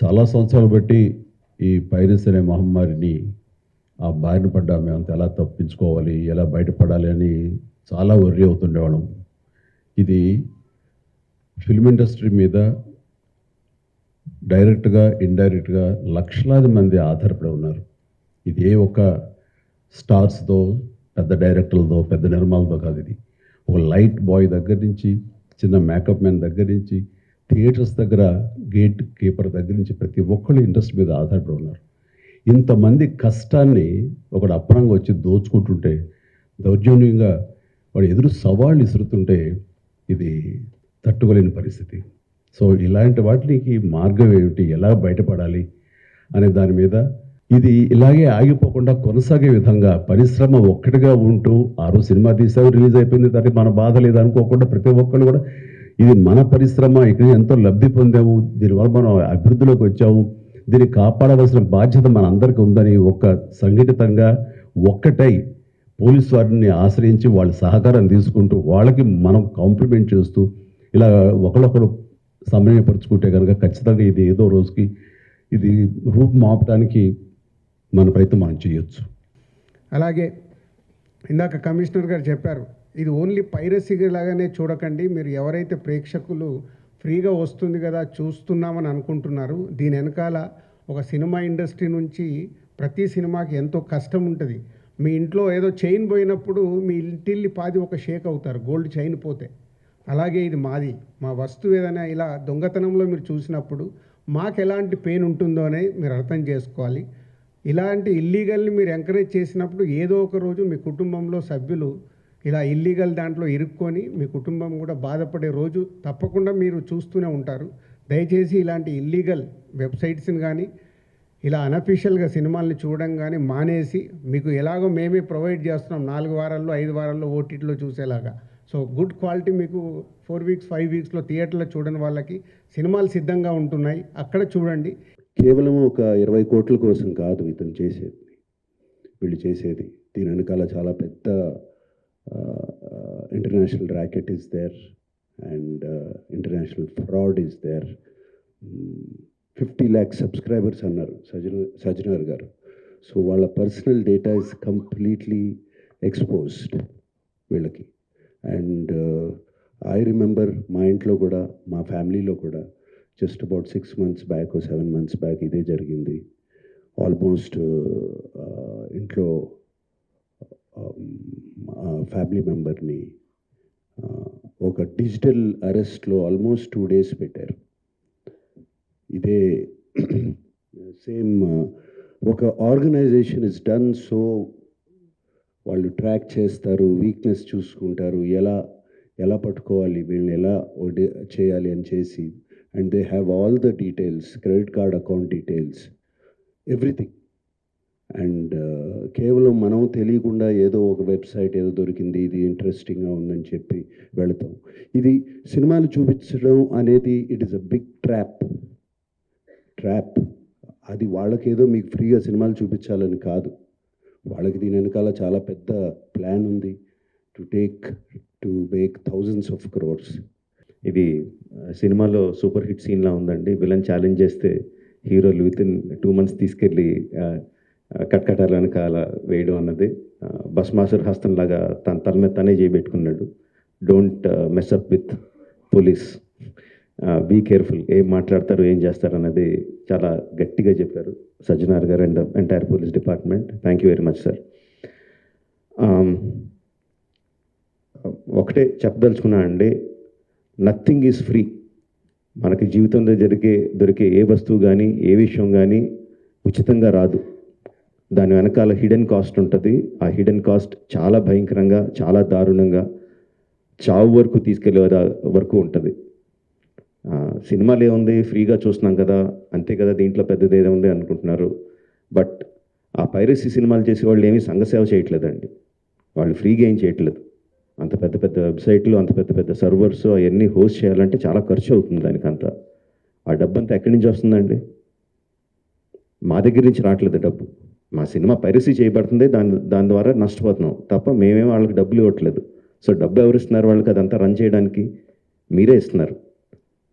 చాలా సంవత్సరాలు బట్టి ఈ పైరస్ అనే మహమ్మారిని ఆ బారిన పడ్డా మేమంతా ఎలా తప్పించుకోవాలి ఎలా బయటపడాలి అని చాలా వర్రీ అవుతుండేవాళ్ళం. ఇది ఫిల్మ్ ఇండస్ట్రీ మీద డైరెక్ట్గా ఇండైరెక్ట్గా లక్షలాది మంది ఆధారపడి ఉన్నారు. ఇది ఏ ఒక స్టార్స్తో పెద్ద డైరెక్టర్లతో పెద్ద నిర్మాలతో కాదు ఇది. ఒక లైట్ బాయ్ దగ్గర నుంచి చిన్న మేకప్ మ్యాన్ దగ్గర నుంచి థియేటర్స్ దగ్గర గేట్ కీపర్ దగ్గర నుంచి ప్రతి ఒక్కళ్ళు ఇంట్రెస్ట్ మీద ఆధారపడి ఉన్నారు. ఇంతమంది కష్టాన్ని ఒకడు అప్పనంగా వచ్చి దోచుకుంటుంటే దౌర్జన్యంగా వాడు ఎదురు సవాళ్ళు ఇసురుతుంటే ఇది తట్టుకోలేని పరిస్థితి. సో ఇలాంటి వాటికి మార్గం ఏమిటి? ఎలా బయటపడాలి? అనే దాని మీద ఇది ఇలాగే ఆగిపోకుండా కొనసాగే విధంగా పరిశ్రమ ఒక్కటిగా ఉంటూ ఆరు సినిమా తీసావు రిలీజ్ అయిపోయింది దానికి మన బాధ లేదు అనుకోకుండా ప్రతి ఒక్కరు కూడా ఇది మన పరిశ్రమ ఇక్కడ ఎంతో లబ్ధి పొందాము దీనివల్ల మనం అభివృద్ధిలోకి వచ్చాము. దీన్ని కాపాడవలసిన బాధ్యత మన అందరికీ ఉందని ఒక సంఘటితంగా ఒక్కటై పోలీస్ వారిని ఆశ్రయించి వాళ్ళ సహకారం తీసుకుంటూ వాళ్ళకి మనం కాంప్లిమెంట్ చేస్తూ ఇలా ఒకరొకరు సమన్వయపరుచుకుంటే కనుక ఖచ్చితంగా ఇది ఏదో రోజుకి ఇది రూపు మాపడానికి మన ప్రయత్నం మనం చేయొచ్చు. అలాగే ఇందాక కమిషనర్ గారు చెప్పారు ఇది ఓన్లీ పైరసీ లాగానే చూడకండి. మీరు ఎవరైతే ప్రేక్షకులు ఫ్రీగా వస్తుంది కదా చూస్తున్నామని అనుకుంటున్నారు దీని వెనకాల ఒక సినిమా ఇండస్ట్రీ నుంచి ప్రతి సినిమాకి ఎంతో కష్టం ఉంటుంది. మీ ఇంట్లో ఏదో చైన్ పోయినప్పుడు మీ ఇంటిల్లి పాది ఒక షేక్ అవుతారు గోల్డ్ చైన్ పోతే. అలాగే ఇది మాది. మా వస్తువు ఏదైనా ఇలా దొంగతనంలో మీరు చూసినప్పుడు మాకు ఎలాంటి పెయిన్ ఉంటుందో అని మీరు అర్థం చేసుకోవాలి. ఇలాంటి ఇల్లీగల్ని మీరు ఎంకరేజ్ చేసినప్పుడు ఏదో ఒక రోజు మీ కుటుంబంలో సభ్యులు ఇలా ఇల్లీగల్ దాంట్లో ఇరుక్కొని మీ కుటుంబం కూడా బాధపడే రోజు తప్పకుండా మీరు చూస్తూనే ఉంటారు. దయచేసి ఇలాంటి ఇల్లీగల్ వెబ్సైట్స్ని కానీ ఇలా అనఫీషియల్గా సినిమాల్ని చూడడం కానీ మానేసి మీకు ఎలాగో మేమే ప్రొవైడ్ చేస్తున్నాం నాలుగు వారాల్లో ఐదు వారాల్లో ఓటీటీలో చూసేలాగా. సో గుడ్ క్వాలిటీ మీకు ఫోర్ వీక్స్ ఫైవ్ వీక్స్లో థియేటర్లో చూడని వాళ్ళకి సినిమాలు సిద్ధంగా ఉంటున్నాయి. అక్కడ చూడండి. కేవలం ఒక ఇరవై కోట్ల కోసం కాదు ఇతను చేసేది. వీళ్ళు చేసేది. దీని వెనకాల చాలా పెద్ద international racket is there and international fraud is there fifty lakhs subscribers అన్నారు సజన సజనర్ గారు. సో వాళ్ళ personal data is completely exposed వీళ్ళకి. అండ్ ఐ రిమెంబర్ మా ఇంట్లో కూడా మా ఫ్యామిలీలో కూడా just about six months back seven months back ఇదే జరిగింది. ఆల్మోస్ట్ uh, uh, ఇంట్లో ఫ్యామిలీ మెంబర్ని ఒక డిజిటల్ అరెస్ట్లో ఆల్మోస్ట్ టూ డేస్ పెట్టారు. ఇదే సేమ్ ఒక ఆర్గనైజేషన్ ఇస్ డన్ సో వాళ్ళు ట్రాక్ చేస్తారు వీక్నెస్ చూసుకుంటారు ఎలా ఎలా పట్టుకోవాలి వీళ్ళని ఎలా చేయాలి అని చేసి and they have all the details credit card account details everything. And కేవలం మనం తెలియకుండా ఏదో ఒక వెబ్సైట్ ఏదో దొరికింది ఇది ఇంట్రెస్టింగ్గా ఉందని చెప్పి వెళతాం. ఇది సినిమాలు చూపించడం అనేది it is a big trap trap అది వాళ్ళకేదో మీకు ఫ్రీగా సినిమాలు చూపించాలని కాదు. వాళ్ళకి దీని వెనకాల చాలా పెద్ద ప్లాన్ ఉంది. To take to make thousands of crores ఇది సినిమాలో సూపర్ హిట్ సీన్లా ఉందండి. విలన్ ఛాలెంజ్ చేస్తే హీరోలు విత్ ఇన్ టూ మంత్స్ తీసుకెళ్ళి కట్కటాల వెనకాల వేయడం అన్నది ఆ, భస్మాసుర హస్తంలాగా తన తల మీద తనే చేయబెట్టుకున్నాడు don't mess up with police be careful ఏం మాట్లాడతారు ఏం చేస్తారు అన్నది చాలా గట్టిగా చెప్పారు సజ్జనార్ గారు and entire police department. Thank you very much sir ఒకటే చెప్పదలుచుకున్నా అండి నథింగ్ ఈజ్ ఫ్రీ మనకి జీవితంలో జరిగే దొరికే ఏ వస్తువు కానీ ఏ విషయం కానీ ఉచితంగా రాదు. దాని వెనకాల హిడెన్ కాస్ట్ ఉంటుంది. ఆ హిడెన్ కాస్ట్ చాలా భయంకరంగా చాలా దారుణంగా చావు వరకు తీసుకెళ్ళే వరకు ఉంటుంది. సినిమాలు ఏముంది? ఫ్రీగా చూస్తున్నాం కదా. అంతే కదా దీంట్లో పెద్దది ఏదేముంది అనుకుంటున్నారు. బట్ ఆ పైరసీ సినిమాలు చేసే వాళ్ళు ఏమీ సంఘసేవ చేయట్లేదండి. వాళ్ళు ఫ్రీగా ఏం చేయట్లేదు. అంత పెద్ద పెద్ద వెబ్సైట్లు అంత పెద్ద పెద్ద సర్వర్స్ అవన్నీ హోస్ట్ చేయాలంటే చాలా ఖర్చు అవుతుంది దానికంత. ఆ డబ్బు అంతా ఎక్కడి నుంచి వస్తుందండి? మా దగ్గర నుంచి రావట్లేదు డబ్బు. మా సినిమా పైరసీ చేయబడుతుంది దాని దాని ద్వారా నష్టపోతున్నాం. తప్ప మేమేం వాళ్ళకి డబ్బులు ఇవ్వట్లేదు. సో డబ్బు ఎవరు ఇస్తున్నారు వాళ్ళకి? అదంతా రన్ చేయడానికి మీరే ఇస్తున్నారు.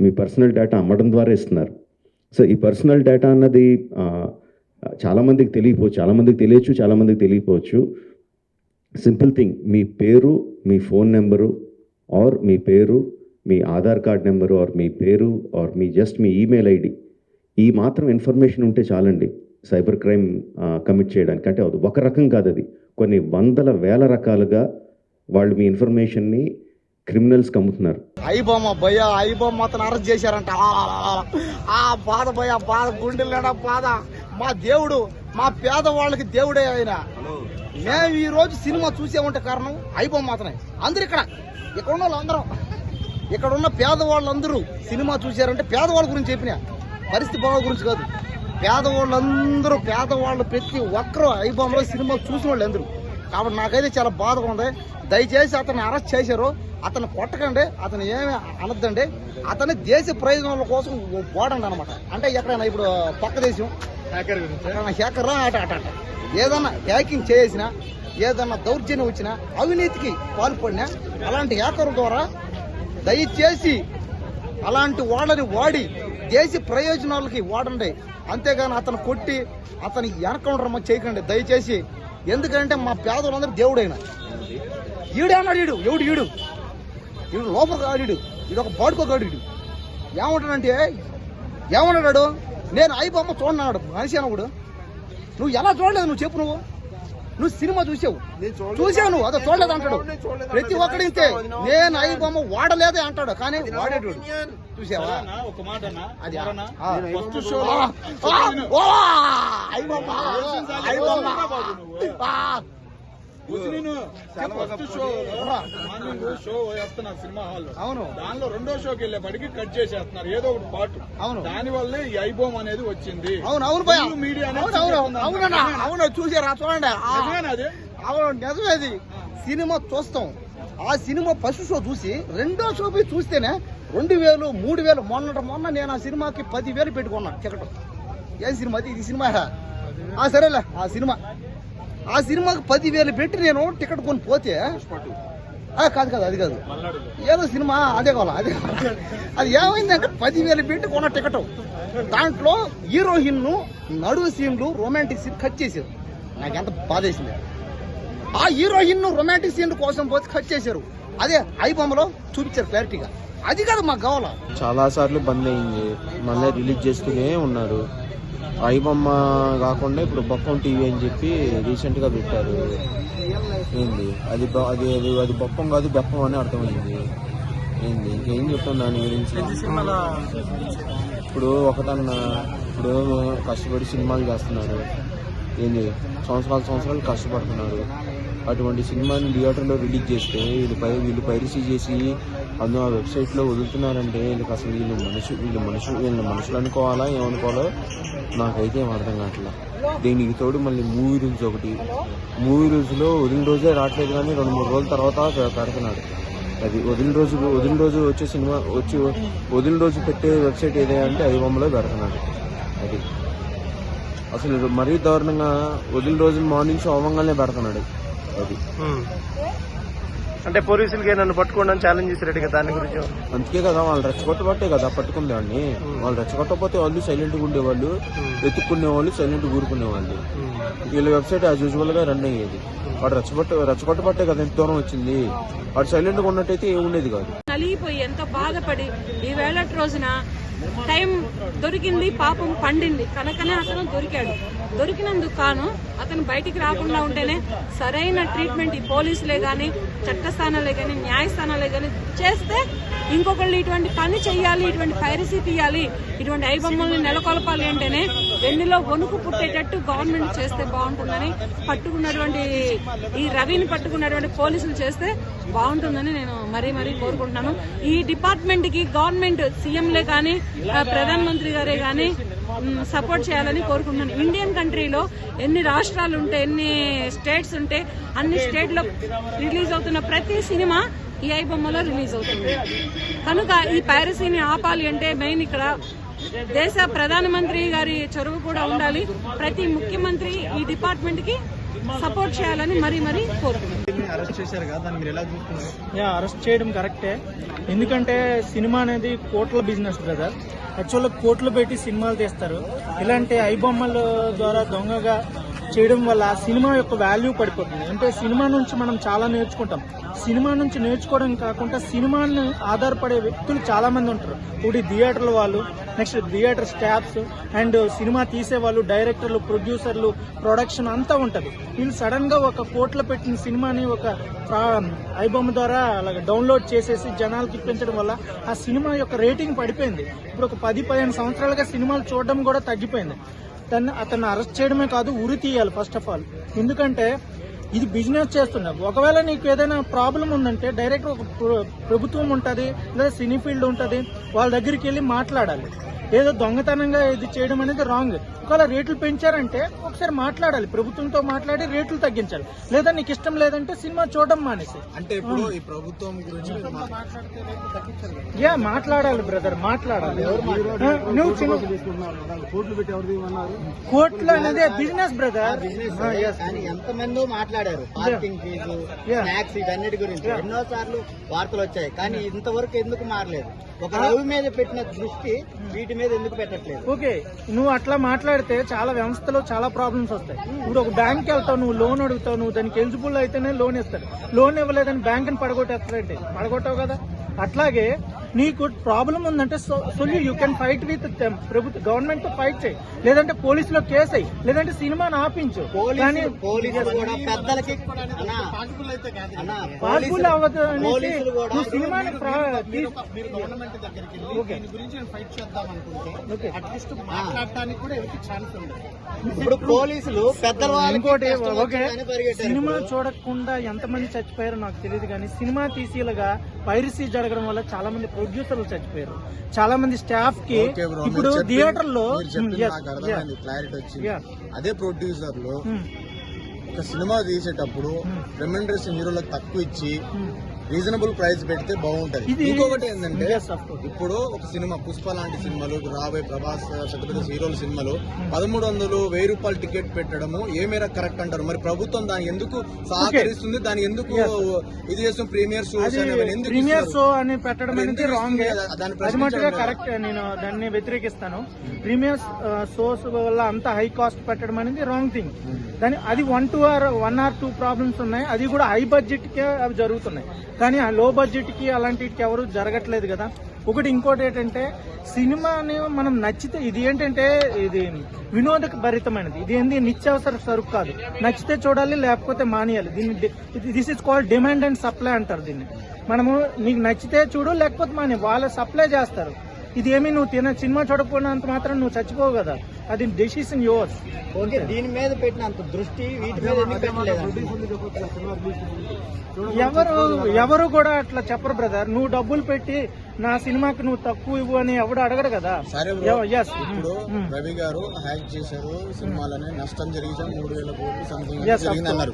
మీ పర్సనల్ డేటా అమ్మడం ద్వారా ఇస్తున్నారు. సో ఈ పర్సనల్ డేటా అన్నది చాలామందికి తెలియపోవచ్చు చాలామందికి తెలియచ్చు చాలామందికి తెలియపోవచ్చు. సింపుల్ థింగ్ మీ పేరు మీ ఫోన్ నెంబరు ఆర్ మీ పేరు మీ ఆధార్ కార్డ్ నెంబరు ఆర్ మీ పేరు ఆర్ మీ జస్ట్ మీ ఈమెయిల్ ఐడి. ఈ మాత్రం ఇన్ఫర్మేషన్ ఉంటే చాలండి. సైబర్ క్రైమ్ కమిట్ చేయడానికి. అంటే అది ఒక రకం కాదు అది. కొన్ని వందల వేల రకాలుగా వాళ్ళు మీ ఇన్ఫర్మేషన్ని క్రిమినల్స్కి అమ్ముతున్నారు ఐబొమ్మ భయ ఐబొమ్మ అతను అరెస్ట్ చేశారంట. ఆ, ఆ బాధ భయ బాధ గుండెలడా బాధ? మా దేవుడు మా పేదవాళ్ళకి దేవుడే ఆయన. మేము ఈ రోజు సినిమా చూసేమంటే కారణం ఐబొమ్మ అతనే. అందరు ఇక్కడ ఇక్కడ ఉన్న వాళ్ళందరం. ఇక్కడ ఉన్న పేదవాళ్ళందరూ సినిమా చూశారంటే పేదవాళ్ళ గురించి చెప్పిన. పరిస్థితి బాగా గురించి కాదు. పేదవాళ్ళందరూ పేదవాళ్ళు ప్రతి ఒక్కరూ ఐబొమ్మలో సినిమా చూసిన వాళ్ళు అందరూ. కాబట్టి నాకైతే చాలా బాధగా ఉంది. దయచేసి అతన్ని అరెస్ట్ చేశారు. అతను కొట్టకండి అతను ఏమి అనొద్దండి. అతని దేశ ప్రయోజనాల కోసం పోడండి అనమాట అంటే ఎక్కడైనా ఇప్పుడు పక్క దేశం. హ్యాకర్ అట అట ఏదన్నా హ్యాకింగ్ చేసినా ఏదన్నా దౌర్జన్యం వచ్చినా అవినీతికి పాల్పడినా అలాంటి హ్యాకర్ ద్వారా దయచేసి అలాంటి వాళ్ళని వాడి దేశ ప్రయోజనాలకి వాడండి. అంతేగాని అతను కొట్టి అతని వెనకౌంటర్ చేయకండి. దయచేసి ఎందుకంటే మా పేదలందరూ దేవుడైన. ఈడే అన్నాడు ఈడు? ఎవడు ఈడు? ఈడు లోపల కాడు ఈడు. ఒక బాడుకోగాడు ఈడు. ఏమంటాడంటే ఏమన్నాడు నేను అయిపోమ్మ చూడన్నాడు మనిషి అన్నప్పుడు నువ్వు ఎలా చూడలేదు? నువ్వు చెప్పు నువ్వు. నువ్వు సినిమా చూసావు. చూసావు నువ్వు అదో చూడలేదు అంటాడు. ప్రతి ఒక్కడి ఇంతే. నేను ఐ బొమ్మ వాడలేదే అంటాడు కానీ వాడేటోడు. చూసావా? ఒక మాట అన్న? అది ఎవరన్నా? ఆ. ఫస్ట్ షో ఆ, ఆ, ఓ, iBomma, iBomma. Show వేస్తున్నారు సినిమా హాల్ అవును. దానిలో రెండో షోకి వెళ్ళేపటికి కట్ చేసేస్తున్నారు. ఏదో ఒకటి పార్ట్ అవును. దాని వల్లే ఈ ఐబోమ్ అనేది వచ్చింది. అవును అవును మీడియా అవును చూసారా? చూడండి. అది? అవును నిజమేది. సినిమా చూస్తాం. ఆ సినిమా ఫస్ట్ షో చూసి రెండో షో పోయి చూస్తేనే రెండు వేలు మూడు వేలు మొన్న మొన్న నేను ఆ సినిమాకి పది వేలు పెట్టుకున్నా టికెట్. ఏం సినిమా ఇది సినిమా? ఆ సరేలే ఆ సినిమా. ఆ సినిమాకి పదివేలు పెట్టి నేను టికెట్ కొని పోతే కాదు కాదు అది కాదు. ఏదో సినిమా అదే కావాలా అదే అది ఏమైందంటే పదివేలు పెట్టి కొన్న టికెట్. దాంట్లో హీరోయిన్ నడువు సీన్లు రొమాంటిక్ సీన్ కట్ చేశారు. నాకు ఎంత బాధ వేసింది. ఆ హీరోయిన్ రొమాంటిక్ సీన్ కోసం పోతే కట్ చేశారు. అదే ఐ బొమ్మలో చూపించారు క్లారిటీగా. అది కాదు మాకు కావాలా. చాలా సార్లు బంద్ అయింది. మళ్ళీ రిలీజ్ చేస్తూనే ఉన్నారు. ఐబొమ్మ కాకుండా ఇప్పుడు బొప్పం టీవీ అని చెప్పి రీసెంట్గా పెట్టారు. ఏంది? అది అది అది బొప్పం కాదు బెప్పం అని అర్థమైంది. ఏంది? ఇంకేం చెప్తాం దాని గురించి? ఇప్పుడు ఒకటన్న ఇప్పుడు కష్టపడి సినిమాలు చేస్తున్నారు. ఏంది? సంవత్సరాలు సంవత్సరాలు కష్టపడుతున్నారు. అటువంటి సినిమాని థియేటర్లో రిలీజ్ చేస్తే వీళ్ళు పై వీళ్ళు పైరసీ చేసి అందులో ఆ వెబ్సైట్లో వదులుతున్నారంటే వీళ్ళకి అసలు వీళ్ళు మనుషు వీళ్ళు మనుషు వీళ్ళని మనుషులు అనుకోవాలా ఏమనుకోవాలో నాకైతే ఏం అర్థం కావట్లా. దీనికి తోడు మళ్ళీ మూవీ రూల్స్ ఒకటి. మూవీ రూల్స్లో వదిలిన రోజే రావట్లేదు కానీ రెండు మూడు రోజుల తర్వాత పెడుతున్నాడు అది వదిలిన రోజు వదిలిన రోజు వచ్చే సినిమా వచ్చి వదిలిన రోజు పెట్టే వెబ్సైట్ ఏదైనా అంటే ఐబొమ్మలో పెడుతున్నాడు అది. అసలు మరీ దారుణంగా వదిలిన రోజు మార్నింగ్ షో అవ్వంగానే పెడుతున్నాడు. అది. అంటే పోలీసులకి నన్ను పట్టుకోండి అని ఛాలెంజ్ చేశారట కదా దాని గురించి. అందుకే కదా వాళ్ళు రెచ్చగొట్టబట్టే కదా పట్టుకుంది వాడిని. వాళ్ళు రెచ్చగొట్టకపోతే వాళ్ళు సైలెంట్గా ఉండేవాళ్ళు వెతుక్కునే వాళ్ళు సైలెంట్గా ఊరుకునేవాళ్ళు. వీళ్ళ వెబ్సైట్ యాజ్ యూజువల్గా రన్ అయ్యేది. వాడు రెచ్చగొట్ట రెచ్చగొట్టబట్టే కదా ఎంత దూరం వచ్చింది. వాడు సైలెంట్గా ఉన్నట్టయితే ఏం ఉండేది కాదు. నలిగిపోయి ఎంతో బాధపడి ఈ వేళటి రోజున టైం దొరికింది పాపం పండింది. కనుకనే అతను దొరికాడు. దొరికినందుకు కాను అతను బయటికి రాకుండా ఉంటేనే సరైన ట్రీట్మెంట్ ఈ పోలీసులే కానీ చట్టస్థానాలే కానీ న్యాయస్థానాలే కానీ చేస్తే ఇంకొకళ్ళు ఇటువంటి పని చెయ్యాలి ఇటువంటి పైరసీ తీయాలి ఇటువంటి ఐబొమ్మల్ని నెలకొల్పాలి అంటేనే వెన్నులో వణుకు పుట్టేటట్టు గవర్నమెంట్ చేస్తే బాగుంటుందని పట్టుకున్నటువంటి ఈ రవిని పట్టుకున్నటువంటి పోలీసులు చేస్తే బాగుంటుందని నేను మరీ మరీ కోరుకుంటున్నాను. ఈ డిపార్ట్మెంట్కి గవర్నమెంట్ సీఎంలే కానీ ప్రధానమంత్రి గారే కానీ సపోర్ట్ చేయాలని కోరుకుంటున్నాను. ఇండియన్ కంట్రీలో ఎన్ని రాష్ట్రాలు ఉంటే ఎన్ని స్టేట్స్ ఉంటే అన్ని స్టేట్లో రిలీజ్ అవుతున్న ప్రతి సినిమా ఈ ఐ బొమ్మలో రిలీజ్ అవుతుంది. కనుక ఈ పైరసీని ఆపాలి అంటే మెయిన్ ఇక్కడ దేశ ప్రధానమంత్రి గారి చొరవ కూడా ఉండాలి. ప్రతి ముఖ్యమంత్రి ఈ డిపార్ట్మెంట్కి సపోర్ట్ చేయాలని మరీ మరీ కోరుకుంటున్నాను. అరెస్ట్ చేశారు కదా దాన్ని మీరు ఎలా చూస్తున్నారు? యా అరెస్ట్ చేయడం కరెక్టే. ఎందుకంటే సినిమా అనేది కోట్ల బిజినెస్ బ్రదర్. యాక్చువల్గా కోట్లు పెట్టి సినిమాలు తీస్తారు. ఇలాంటి ఐబొమ్మల ద్వారా దొంగగా చేయడం వల్ల సినిమా యొక్క వాల్యూ పడిపోతుంది. అంటే సినిమా నుంచి మనం చాలా నేర్చుకుంటాం. సినిమా నుంచి నేర్చుకోవడం కాకుండా సినిమాని ఆధారపడే వ్యక్తులు చాలామంది ఉంటారు. ఒకటి థియేటర్ల వాళ్ళు next theatre staffs and cinema తీసే వాళ్ళు డైరెక్టర్లు ప్రొడ్యూసర్లు ప్రొడక్షన్ అంతా ఉంటుంది. వీళ్ళు సడన్గా ఒక కోట్లో పెట్టిన సినిమాని ఒక ఐబొమ్మ ద్వారా అలాగ డౌన్లోడ్ చేసేసి జనాలు తిప్పించడం వల్ల ఆ సినిమా యొక్క రేటింగ్ పడిపోయింది. ఇప్పుడు ఒక పది పదిహేను సంవత్సరాలుగా సినిమాలు చూడడం కూడా తగ్గిపోయింది. తను అతన్ని అరెస్ట్ చేయడమే కాదు ఉరి తీయాలి ఫస్ట్ ఆఫ్ ఆల్ ఎందుకంటే ఇది బిజినెస్ చేస్తున్నారు ఒకవేళ నీకు ఏదైనా ప్రాబ్లం ఉందంటే డైరెక్ట్ ఒక ప్రభుత్వం ఉంటుంది లేదా సినీ ఫీల్డ్ ఉంటుంది వాళ్ళ దగ్గరికి వెళ్ళి మాట్లాడాలి. ఏదో దొంగతనంగా ఇది చేయడం అనేది రాంగ్ ఒకవేళ రేట్లు పెంచారంటే ఒకసారి మాట్లాడాలి. ప్రభుత్వంతో మాట్లాడి రేట్లు తగ్గించాలి. లేదా నీకు ఇష్టం లేదంటే సినిమా చూడడం మానేసి. అంటే ఇప్పుడు ఈ ప్రభుత్వం గురించి యా మాట్లాడాలి బ్రదర్ మాట్లాడాలి. నువ్వు చిన్న కోట్లు అనేది బిజినెస్ బ్రదర్ కానీ ఎంతమందో మాట్లాడారు. పార్కింగ్ ఫీజు గురించి. ఎన్నో సార్లు వార్తలు వచ్చాయి. కానీ ఇంతవరకు ఎందుకు మారలేదు? ఒక రవి మీద పెట్టిన దృష్టి వీటి మీద ఎందుకు పెట్టట్లేదు? ఓకే నువ్వు అట్లా మాట్లాడితే చాలా వ్యవస్థలో చాలా ప్రాబ్లమ్స్ వస్తాయి. ఇప్పుడు ఒక బ్యాంక్ వెళ్తావు నువ్వు లోన్ అడుగుతావు నువ్వు దానికి ఎలిజిబుల్ అయితేనే లోన్ ఇస్తాడు. లోన్ ఇవ్వలేదని బ్యాంకుని పడగొట్టేస్తాడంటే పడగొట్టావు కదా? అట్లాగే నీకు ప్రాబ్లం ఉందంటే సొల్యూ యూ కెన్ ఫైట్ విత్ ప్రభుత్వ గవర్నమెంట్తో ఫైట్ చేయి. లేదంటే పోలీసులో కేసు అయ్యి. లేదంటే సినిమాని ఆపించు. కానీ పాల్పులు అవ్వదు నువ్వు సినిమాని ఇప్పుడు పోలీసులు పెద్దల ఇంకోటి ఓకే. సినిమా. చూడకుండా ఎంతమంది చచ్చిపోయారో నాకు తెలియదు కానీ సినిమా తీసేలాగా పైరసీ జరగడం వల్ల చాలా మంది ప్రొడ్యూసర్లు చచ్చిపోయారు చాలా మంది స్టాఫ్కి ఇప్పుడు థియేటర్లో క్లారిటీ వచ్చింది. అదే ప్రొడ్యూసర్లు ఒక సినిమా తీసేటప్పుడు. రెమ్యూనరేషన్ హీరోలకు తక్కువ ఇచ్చి. రీజనబుల్ ప్రైస్ పెడితే బాగుంటది. ఇంకొకటి ఏంటంటే. ఇప్పుడు ఒక సినిమా పుష్ప లాంటి సినిమాలు రాబోయే ప్రభాస్ పెద్ద పెద్ద హీరోల సినిమాలు పదమూడు వందలు వెయ్యి రూపాయలు టికెట్ పెట్టడము ఏ మేర కరెక్ట్ అంటారు? మరి ప్రభుత్వం దాని ఎందుకు సహకరిస్తుంది? దాని ఎందుకు. ఇది చేస్తున్న ప్రీమియర్ ఎందుకు ప్రీమియర్ షో? అని పెట్టడం అనేది రాంగ్ కరెక్ట్ నేను దాన్ని వ్యతిరేకిస్తాను. ప్రీమియర్ షోస్ వల్ల అంత హై కాస్ట్ పెట్టడం అనేది రాంగ్ థింగ్ దాని అది one two or one or two problems ఉన్నాయి. అది కూడా హై బడ్జెట్ కే అవి జరుగుతున్నాయి. కానీ ఆ లో బడ్జెట్కి అలాంటికి ఎవరు జరగట్లేదు కదా. ఒకటి ఇంకోటి ఏంటంటే సినిమాని మనం నచ్చితే ఇది ఏంటంటే ఇది వినోద భరితమైనది ఇది ఏంది? నిత్యావసర సరుకు కాదు. నచ్చితే చూడాలి లేకపోతే మానేయాలి. దీన్ని this is called demand and supply అంటారు దీన్ని. మనము నీకు నచ్చితే చూడు లేకపోతే మానే వాళ్ళు సప్లై చేస్తారు. ఇది ఏమి నువ్వు తిన సినిమా చూడకపోయినంత మాత్రం నువ్వు చచ్చిపోవు కదా. అది డెసిషన్ యువర్స్ ఓకే దీని మీద పెట్టినంత దృష్టి వీటి మీద ఎవరు ఎవరు కూడా అట్లా చెప్పరు బ్రదర్ నువ్వు డబ్బులు పెట్టి నా సినిమాకి నువ్వు తక్కువ ఇవ్వు అని ఎవడు అడగడు కదా? ఇప్పుడు రవి గారు హ్యాక్ చేశారు సినిమాలని నష్టం జరిగితే మూడు వేల కోట్లు సంథింగ్ జరిగింది అన్నారు.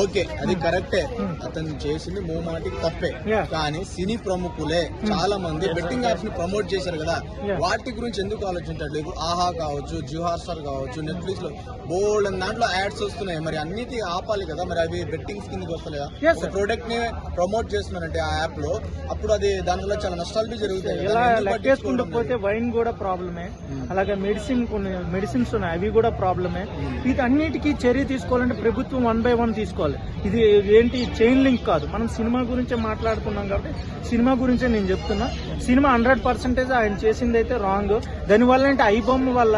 ఓకే అది కరెక్టే. అతను చేసింది మూమాటికి తప్పే. Yeah. కానీ సినీ ప్రముఖులే చాలా మంది బెట్టింగ్ యాప్స్ని ప్రమోట్ చేశారు కదా. వాటి గురించి ఎందుకు ఆలోచించట్లేదు ఇప్పుడు ఆహా కావచ్చు స్టార్ కావచ్చు నెట్ఫ్లిక్స్లో బోల్డ్ అని దాంట్లో యాడ్స్ వస్తున్నాయి. మరి అన్నిటి ఆపాలి కదా? మరి అవి బెట్టింగ్స్ కిందకి వస్తలేదా. ప్రోడక్ట్ని ప్రమోట్ చేస్తున్నారంటే ఆ యాప్లో అప్పుడు అది దానివల్ల చాలా నష్టాలు జరుగుతాయి. ఇలా లెక్కేసుకుంటూ పోతే వైన్ కూడా ప్రాబ్లమే. అలాగే మెడిసిన్ కొన్ని మెడిసిన్స్ ఉన్నాయి అవి కూడా ప్రాబ్లమే. వీటన్నిటికీ చర్య తీసుకోవాలంటే ప్రభుత్వం వన్ బై వన్ తీసుకోవాలి. ఇది ఏంటి చైన్ లింక్ కాదు. మనం సినిమా గురించే మాట్లాడుతున్నాం కాబట్టి సినిమా గురించే నేను చెప్తున్నా. సినిమా హండ్రెడ్ పర్సెంటేజ్ ఆయన చేసింది అయితే రాంగ్. దానివల్ల అంటే ఐబొమ్మ వల్ల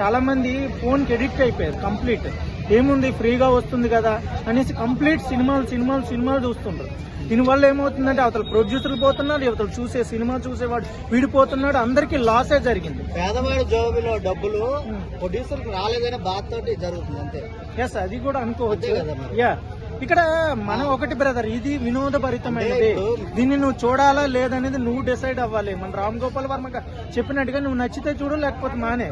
చాలా మంది ఫోన్కి ఎడిక్ట్ అయిపోయారు కంప్లీట్. ఏముంది? ఫ్రీగా వస్తుంది కదా అనేసి కంప్లీట్ సినిమాలు సినిమాలు సినిమాలు చూస్తుంటారు. దీనివల్ల ఏమవుతుందంటే అవతల ప్రొడ్యూసర్లు పోతున్నారు అవతల చూసే సినిమా చూసేవాడు వీడిపోతున్నాడు. అందరికీ లాసే జరిగింది. పేదవాడి జోబులో డబ్బులు ప్రొడ్యూసర్కి రాలేదనే బాధతోటి జరుగుతుంది అంతే. ఎస్ అది కూడా అనుకోవచ్చు. యా ఇక్కడ మనం ఒకటి బ్రదర్ ఇది వినోదభరితమైనది. దీన్ని నువ్వు చూడాలా లేదనేది నువ్వు డిసైడ్ అవ్వాలి. మన రామ్ గోపాల్ వర్మ చెప్పినట్టుగా నువ్వు నచ్చితే చూడు లేకపోతే మానే.